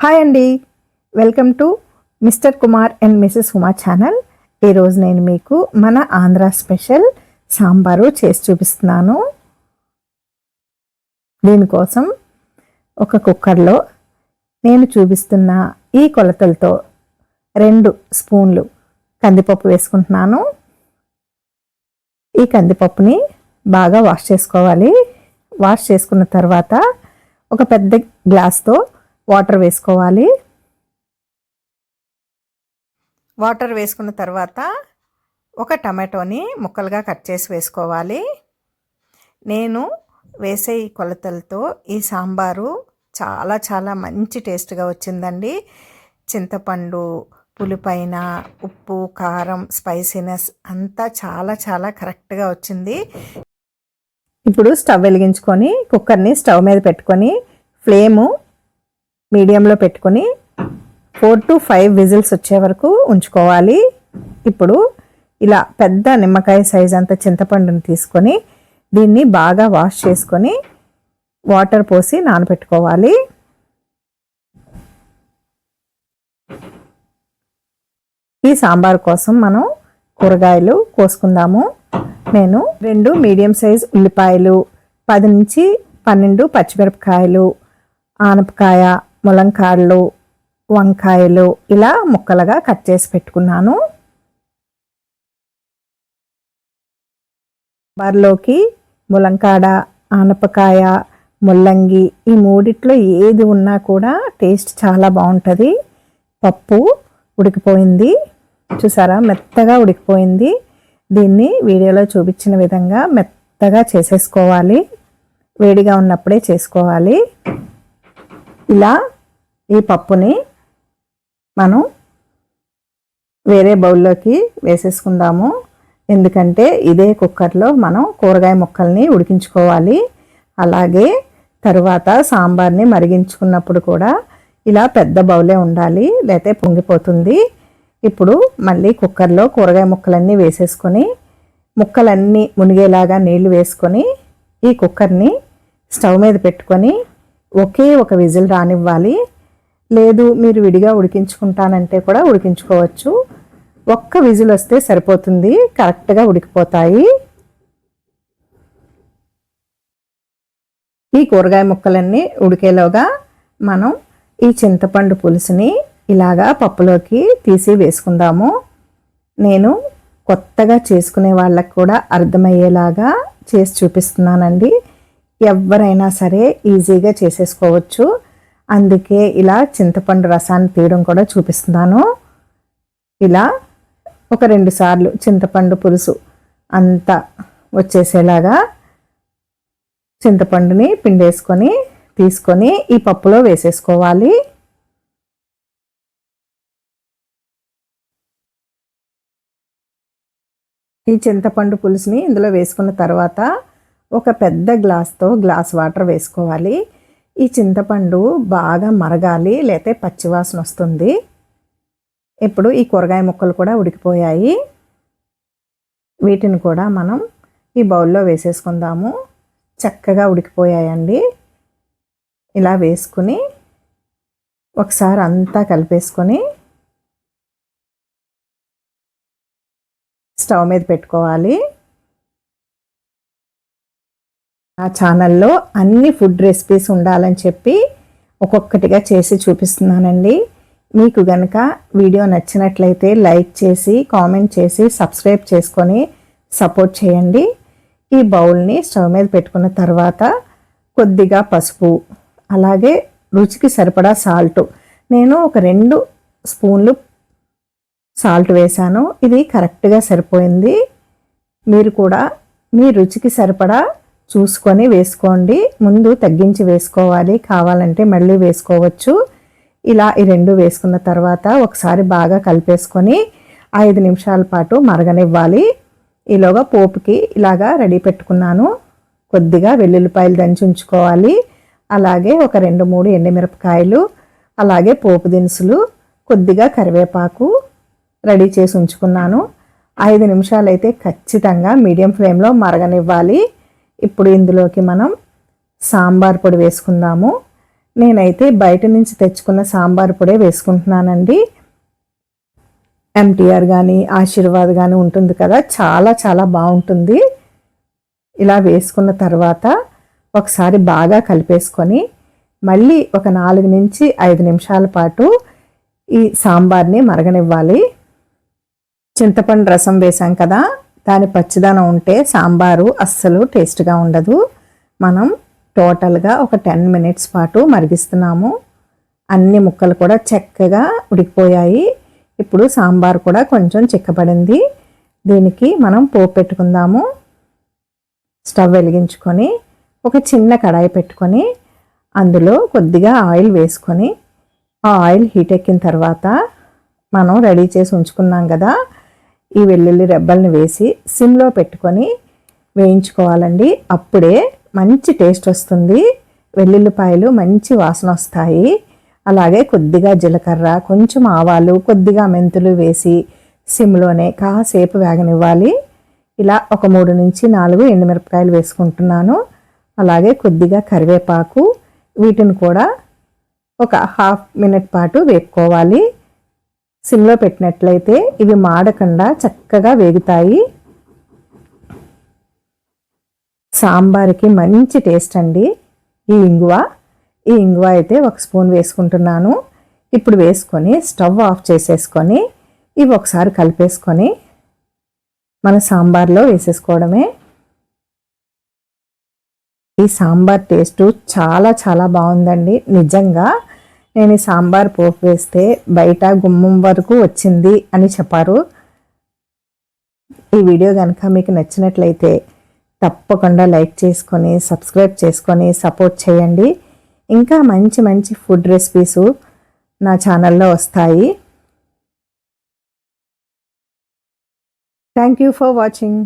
Hi అండి welcome to mister Kumar and missus Uma channel ఈరోజు నేను మీకు మన ఆంధ్ర స్పెషల్ సాంబారు చేసి చూపిస్తున్నాను. దీనికోసం ఒక కుక్కర్లో నేను చూపిస్తున్న ఈ కొలతలతో రెండు స్పూన్లు కందిపప్పు వేసుకుంటున్నాను. ఈ కందిపప్పుని బాగా వాష్ చేసుకోవాలి. వాష్ చేసుకున్న తర్వాత ఒక పెద్ద గ్లాస్తో వాటర్ వేసుకోవాలి. వాటర్ వేసుకున్న తర్వాత ఒక టమాటోని ముక్కలుగా కట్ చేసి వేసుకోవాలి. నేను వేసే ఈ కొలతలతో ఈ సాంబారు చాలా చాలా మంచి టేస్ట్గా వచ్చిందండి. చింతపండు పులిపైన ఉప్పు కారం స్పైసీనెస్ అంతా చాలా చాలా కరెక్ట్గా వచ్చింది. ఇప్పుడు స్టవ్ వెలిగించుకొని కుక్కర్ని స్టవ్ మీద పెట్టుకొని ఫ్లేము మీడియంలో పెట్టుకొని ఫోర్ టు ఫైవ్ విజిల్స్ వచ్చే వరకు ఉంచుకోవాలి. ఇప్పుడు ఇలా పెద్ద నిమ్మకాయ సైజ్ అంత చింతపండుని తీసుకొని దీన్ని బాగా వాష్ చేసుకొని వాటర్ పోసి నానబెట్టుకోవాలి. ఈ సాంబార్ కోసం మనం కూరగాయలు కోసుకుందాము. నేను రెండు మీడియం సైజ్ ఉల్లిపాయలు పది నుంచి పన్నెండు పచ్చిమిరపకాయలు ఆనపకాయ ములంకాడలు వంకాయలు ఇలా ముక్కలుగా కట్ చేసి పెట్టుకున్నాను. బర్లోకి ములంకాడ ఆనపకాయ ముల్లంగి ఈ మూడిట్లో ఏది ఉన్నా కూడా టేస్ట్ చాలా బాగుంటుంది. పప్పు ఉడికిపోయింది. చూసారా? మెత్తగా ఉడికిపోయింది. దీన్ని వీడియోలో చూపించిన విధంగా మెత్తగా చేసేసుకోవాలి. వేడిగా ఉన్నప్పుడే చేసుకోవాలి. ఇలా ఈ పప్పుని మనం వేరే బౌల్లోకి వేసేసుకుందాము. ఎందుకంటే ఇదే కుక్కర్లో మనం కూరగాయ ముక్కల్ని ఉడికించుకోవాలి. అలాగే తరువాత సాంబార్ని మరిగించుకున్నప్పుడు కూడా ఇలా పెద్ద బౌలే ఉండాలి లేతే పొంగిపోతుంది. ఇప్పుడు మళ్ళీ కుక్కర్లో కూరగాయ ముక్కలన్నీ వేసేసుకొని ముక్కలన్నీ మునిగేలాగా నీళ్ళు వేసుకొని ఈ కుక్కర్ని స్టవ్ మీద పెట్టుకొని ఒకే ఒక విజిల్ రానివ్వాలి. లేదు మీరు విడిగా ఉడికించుకుంటానంటే కూడా ఉడికించుకోవచ్చు. ఒక్క విజిల్ వస్తే సరిపోతుంది. కరెక్ట్గా ఉడికిపోతాయి. ఈ కూరగాయ ముక్కలన్నీ ఉడికేలోగా మనం ఈ చింతపండు పులుసుని ఇలాగా పప్పులోకి తీసి వేసుకుందాము. నేను కొత్తగా చేసుకునే వాళ్ళకు కూడా అర్థమయ్యేలాగా చేసి చూపిస్తున్నానండి. ఎవరైనా సరే ఈజీగా చేసేసుకోవచ్చు. అందుకే ఇలా చింతపండు రసాన్ని తీయడం కూడా చూపిస్తున్నాను. ఇలా ఒక రెండు సార్లు చింతపండు పులుసు అంతా వచ్చేసేలాగా చింతపండుని పిండేసుకొని తీసుకొని ఈ పప్పులో వేసేసుకోవాలి. ఈ చింతపండు పులుసుని ఇందులో వేసుకున్న తర్వాత ఒక పెద్ద గ్లాస్తో గ్లాస్ వాటర్ వేసుకోవాలి. ఈ చింతపండు బాగా మరగాలి లేతే పచ్చివాసన వస్తుంది. ఇప్పుడు ఈ కూరగాయ ముక్కలు కూడా ఉడికిపోయాయి. వీటిని కూడా మనం ఈ బౌల్లో వేసేసుకుందాము. చక్కగా ఉడికిపోయాయండి. ఇలా వేసుకుని ఒకసారి అంతా కలిపేసుకొని స్టవ్ మీద పెట్టుకోవాలి. నా ఛానల్లో అన్ని ఫుడ్ రెసిపీస్ ఉండాలని చెప్పి ఒక్కొక్కటిగా చేసి చూపిస్తున్నానండి. మీకు గనక వీడియో నచ్చినట్లయితే లైక్ చేసి కామెంట్ చేసి సబ్స్క్రైబ్ చేసుకొని సపోర్ట్ చేయండి. ఈ బౌల్ని స్టవ్ మీద పెట్టుకున్న తర్వాత కొద్దిగా పసుపు అలాగే రుచికి సరిపడా సాల్ట్. నేను ఒక రెండు స్పూన్లు సాల్ట్ వేశాను. ఇది కరెక్ట్గా సరిపోయింది. మీరు కూడా మీ రుచికి సరిపడా చూసుకొని వేసుకోండి. ముందు తగ్గించి వేసుకోవాలి. కావాలంటే మళ్ళీ వేసుకోవచ్చు. ఇలా ఈ రెండు వేసుకున్న తర్వాత ఒకసారి బాగా కలిపేసుకొని ఐదు నిమిషాల పాటు మరగనివ్వాలి. ఈలోగా పోపుకి ఇలాగా రెడీ పెట్టుకున్నాను. కొద్దిగా వెల్లుల్లిపాయలు దంచి ఉంచుకోవాలి. అలాగే ఒక రెండు మూడు ఎండుమిరపకాయలు అలాగే పోపు దినుసులు కొద్దిగా కరివేపాకు రెడీ చేసి ఉంచుకున్నాను. ఐదు నిమిషాలు అయితే ఖచ్చితంగా మీడియం ఫ్లేమ్లో మరగనివ్వాలి. ఇప్పుడు ఇందులోకి మనం సాంబార్ పొడి వేసుకుందాము. నేనైతే బయట నుంచి తెచ్చుకున్న సాంబార్ పొడే వేసుకుంటున్నానండి. ఎంటీఆర్ కానీ ఆశీర్వాద్ కానీ ఉంటుంది కదా చాలా చాలా బాగుంటుంది. ఇలా వేసుకున్న తర్వాత ఒకసారి బాగా కలిపేసుకొని మళ్ళీ ఒక నాలుగు నుంచి ఐదు నిమిషాల పాటు ఈ సాంబార్ని మరగనివ్వాలి. చింతపండు రసం వేసాం కదా దాని పచ్చిదనం ఉంటే సాంబారు అస్సలు టేస్ట్గా ఉండదు. మనం టోటల్గా ఒక టెన్ మినిట్స్ పాటు మరిగిస్తున్నాము. అన్ని ముక్కలు కూడా చక్కగా ఉడికిపోయాయి. ఇప్పుడు సాంబార్ కూడా కొంచెం చిక్కబడింది. దీనికి మనం పోపు పెట్టుకుందాము. స్టవ్ వెలిగించుకొని ఒక చిన్న కడాయి పెట్టుకొని అందులో కొద్దిగా ఆయిల్ వేసుకొని ఆ ఆయిల్ హీట్ ఎక్కిన తర్వాత మనం రెడీ చేసి ఉంచుకున్నాం కదా ఈ వెల్లుల్లి రెబ్బల్ని వేసి సిమ్లో పెట్టుకొని వేయించుకోవాలండి. అప్పుడే మంచి టేస్ట్ వస్తుంది. వెల్లుల్లిపాయలు మంచి వాసన వస్తాయి. అలాగే కొద్దిగా జీలకర్ర కొంచెం ఆవాలు కొద్దిగా మెంతులు వేసి సిమ్లోనే కాసేపు వేగనివ్వాలి. ఇలా ఒక మూడు నుంచి నాలుగు ఎండుమిరపకాయలు వేసుకుంటున్నాను. అలాగే కొద్దిగా కరివేపాకు వీటిని కూడా ఒక హాఫ్ మినిట్ పాటు వేపుకోవాలి. సిమ్లో పెట్టినట్లయితే ఇవి మాడకుండా చక్కగా వేగుతాయి. సాంబార్కి మంచి టేస్ట్ అండి. ఈ ఇంగువ ఈ ఇంగువ అయితే ఒక స్పూన్ వేసుకుంటున్నాను. ఇప్పుడు వేసుకొని స్టవ్ ఆఫ్ చేసేసుకొని ఇవి ఒకసారి కలిపేసుకొని మన సాంబార్లో వేసేసుకోవడమే. ఈ సాంబార్ టేస్ట్ చాలా చాలా బాగుందండి. నిజంగా నేను ఈ సాంబార్ పోపు వేస్తే బయట గుమ్మం వరకు వచ్చింది అని చెప్పారు. ఈ వీడియో కనుక మీకు నచ్చినట్లయితే తప్పకుండా లైక్ చేసుకొని సబ్స్క్రైబ్ చేసుకొని సపోర్ట్ చేయండి. ఇంకా మంచి మంచి ఫుడ్ రెసిపీస్ నా ఛానల్లో వస్తాయి. Thank you for watching.